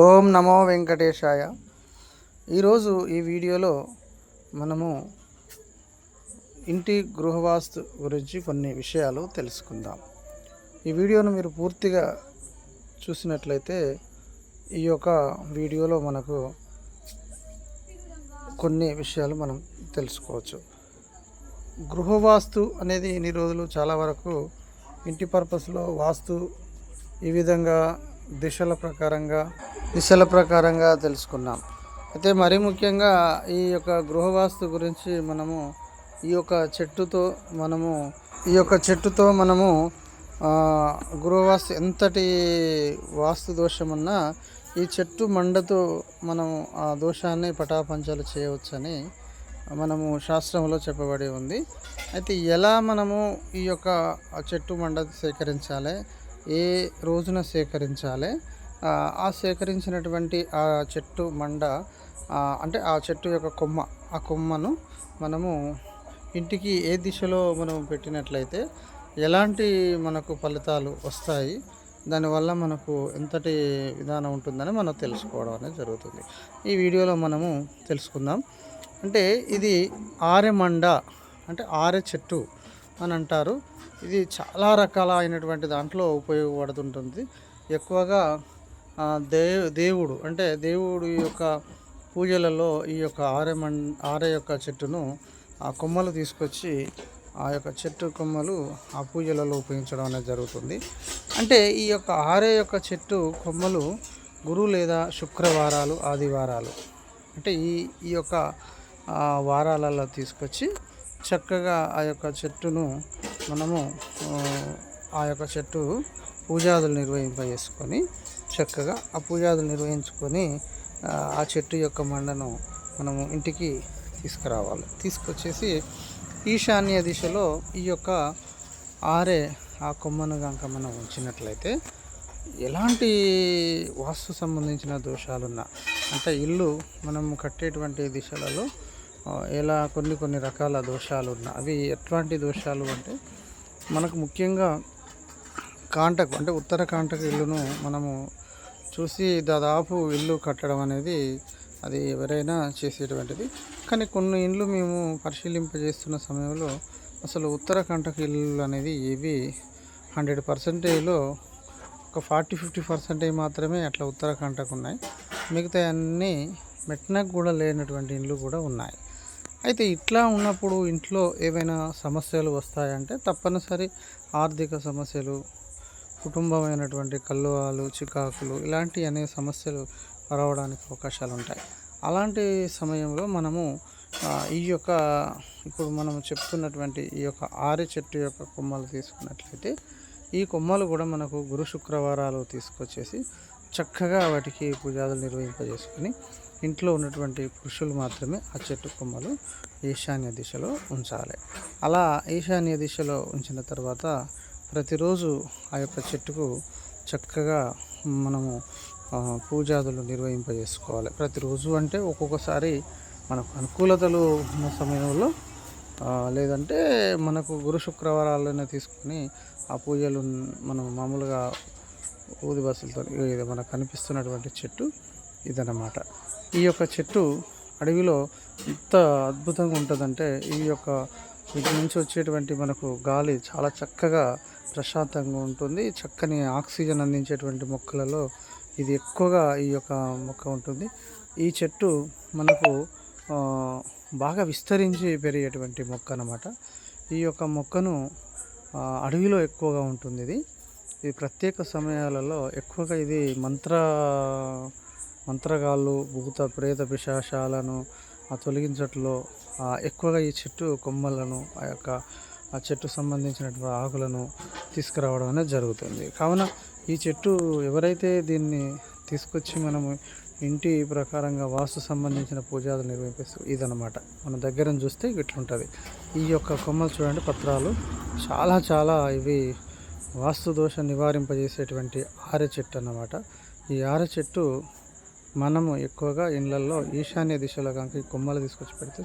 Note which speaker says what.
Speaker 1: ఓం నమో వెంకటేశాయ. ఈరోజు ఈ వీడియోలో మనము ఇంటి గృహవాస్తు గురించి కొన్ని విషయాలు తెలుసుకుందాం. ఈ వీడియోను మీరు పూర్తిగా చూసినట్లయితే ఈ యొక్క వీడియోలో మనకు కొన్ని విషయాలు మనం తెలుసుకోవచ్చు. గృహవాస్తు అనేది ఇన్ని రోజులు? చాలా వరకు ఇంటి పర్పస్లో వాస్తు ఈ విధంగా దిశల ప్రకారంగా దిశల ప్రకారంగా తెలుసుకున్నాం. అయితే మరీ ముఖ్యంగా ఈ యొక్క గృహవాస్తు గురించి మనము ఈ యొక్క చెట్టుతో మనము ఈ యొక్క చెట్టుతో మనము గృహవాస్తు ఎంతటి వాస్తు దోషమున్నా ఈ చెట్టు మండతో మనం ఆ దోషాన్ని పటాపంచాలు చేయవచ్చని మనము శాస్త్రంలో చెప్పబడి ఉంది. అయితే ఎలా మనము ఈ యొక్క ఆ చెట్టు మండ సేకరించాలి? ఏ రోజున సేకరించాలి? ఆ, సేకరించినటువంటి ఆ చెట్టు మండ అంటే ఆ చెట్టు యొక్క కొమ్మ ఆ కొమ్మను మనము ఇంటికి ఏ దిశలో మనం పెట్టినట్లయితే ఎలాంటి మనకు ఫలితాలు వస్తాయి? దానివల్ల మనకు ఎంతటి విధానం ఉంటుందని మనం తెలుసుకోవడం అనేది జరుగుతుంది. ఈ వీడియోలో మనము తెలుసుకుందాం. అంటే ఇది ఆరెమండ అంటే ఆరె చెట్టు అని అంటారు. ఇది చాలా రకాల అయినటువంటి దాంట్లో ఉపయోగపడుతుంటుంది. ఎక్కువగా దే దేవుడు అంటే దేవుడు యొక్క పూజలలో ఈ యొక్క ఆరె ఆరే యొక్క చెట్టును ఆ కొమ్మలు తీసుకొచ్చి ఆ యొక్క చెట్టు కొమ్మలు ఆ పూజలలో ఉపయోగించడం అనేది జరుగుతుంది. అంటే ఈ యొక్క ఆరే యొక్క చెట్టు కొమ్మలు గురు లేదా శుక్రవారాలు ఆదివారాలు. అంటే ఈ ఈ యొక్క వారాలలో తీసుకొచ్చి చక్కగా ఆ యొక్క చెట్టును మనము ఆ, యొక్క చెట్టు పూజాదులు నిర్వహింపజేసుకొని చక్కగా ఆ పూజాదులు నిర్వహించుకొని ఆ, ఆ చెట్టు యొక్క మండను మనము ఇంటికి తీసుకురావాలి. తీసుకొచ్చేసి ఈశాన్య దిశలో ఈ యొక్క ఆరే ఆ కొమ్మను కనుక మనం ఉంచినట్లయితే ఎలాంటి వాస్తు సంబంధించిన దోషాలున్నా అంటే ఇల్లు మనం కట్టేటువంటి దిశలలో ఇలా ఎలా కొన్ని కొన్ని రకాల దోషాలు ఉన్నా అవి ఎట్లాంటి దోషాలు అంటే మనకు ముఖ్యంగా కాంటకు అంటే ఉత్తర కాంటకు ఇల్లును మనము చూసి దాదాపు ఇల్లు కట్టడం అనేది అది ఎవరైనా చేసేటువంటిది. కానీ కొన్ని ఇండ్లు మేము పరిశీలింపజేస్తున్న సమయంలో అసలు ఉత్తర కంటకు ఇల్లు అనేది ఏవి హండ్రెడ్ పర్సెంటేజ్లో ఒక ఫార్టీ ఫిఫ్టీ పర్సెంటేజ్ మాత్రమే అట్లా ఉత్తర కంటకు ఉన్నాయి. మిగతా అన్నీ మెట్నకు కూడా లేనటువంటి ఇండ్లు కూడా ఉన్నాయి. అయితే ఇట్లా ఉన్నప్పుడు ఇంట్లో ఏవైనా సమస్యలు వస్తాయంటే తప్పనిసరి ఆర్థిక సమస్యలు కుటుంబమైనటువంటి కల్లువాలు చికాకులు ఇలాంటి అనేక సమస్యలు రావడానికి అవకాశాలు ఉంటాయి అలాంటి సమయంలో మనము ఈ యొక్క ఇప్పుడు మనం చెప్తున్నటువంటి ఈ యొక్క ఆరి చెట్టు యొక్క కొమ్మలు తీసుకున్నట్లయితే ఈ కొమ్మలు కూడా మనకు గురు శుక్రవారాలు తీసుకొచ్చేసి చక్కగా వాటికి పూజాదులు నిర్వహింపజేసుకొని ఇంట్లో ఉన్నటువంటి పురుషులు మాత్రమే ఆ చెట్టు కొమ్మలు ఈశాన్య దిశలో ఉంచాలి. అలా ఈశాన్య దిశలో ఉంచిన తర్వాత ప్రతిరోజు ఆ యొక్క చెట్టుకు చక్కగా మనము పూజాదులు నిర్వహింపజేసుకోవాలి. ప్రతిరోజు అంటే ఒక్కొక్కసారి మనకు అనుకూలతలు ఉన్న సమయంలో లేదంటే మనకు గురు శుక్రవారాలను తీసుకొని ఆ పూజలు మనం మామూలుగా ఊది బస్సులతో ఇది మనకు కనిపిస్తున్నటువంటి చెట్టు ఇదన్నమాట. ఈ యొక్క చెట్టు అడవిలో ఎంత అద్భుతంగా ఉంటుందంటే ఈ యొక్క వీటి నుంచి వచ్చేటువంటి మనకు గాలి చాలా చక్కగా ప్రశాంతంగా ఉంటుంది. చక్కని ఆక్సిజన్ అందించేటువంటి మొక్కలలో ఇది ఎక్కువగా ఈ యొక్క మొక్క ఉంటుంది. ఈ చెట్టు మనకు బాగా విస్తరించి పెరిగేటువంటి మొక్క అన్నమాట. ఈ యొక్క మొక్కను అడవిలో ఎక్కువగా ఉంటుంది ఇది. ఇది ప్రత్యేక సమయాలలో ఎక్కువగా ఇది మంత్ర మంత్రగాళ్ళు భూత ప్రేత పిశాశాలను ఆ తొలగించట్లో ఎక్కువగా ఈ చెట్టు కొమ్మలను ఆ యొక్క ఆ చెట్టు సంబంధించినటువంటి ఆకులను తీసుకురావడం అనేది జరుగుతుంది. కావున ఈ చెట్టు ఎవరైతే దీన్ని తీసుకొచ్చి మనము ఇంటి ప్రకారంగా వాస్తు సంబంధించిన పూజాదులు నిర్వహిస్తూ ఇదనమాట మన దగ్గర చూస్తే ఇట్లుంటుంది. ఈ యొక్క కొమ్మలు చూడండి పత్రాలు. చాలా చాలా ఇవి వాస్తు దోష నివారింపజేసేటువంటి ఆరె చెట్టు అన్నమాట. ఈ ఆరె చెట్టు మనము ఎక్కువగా ఇండ్లల్లో ఈశాన్య దిశలో కనుక ఈ కొమ్మలు తీసుకొచ్చి పెడితే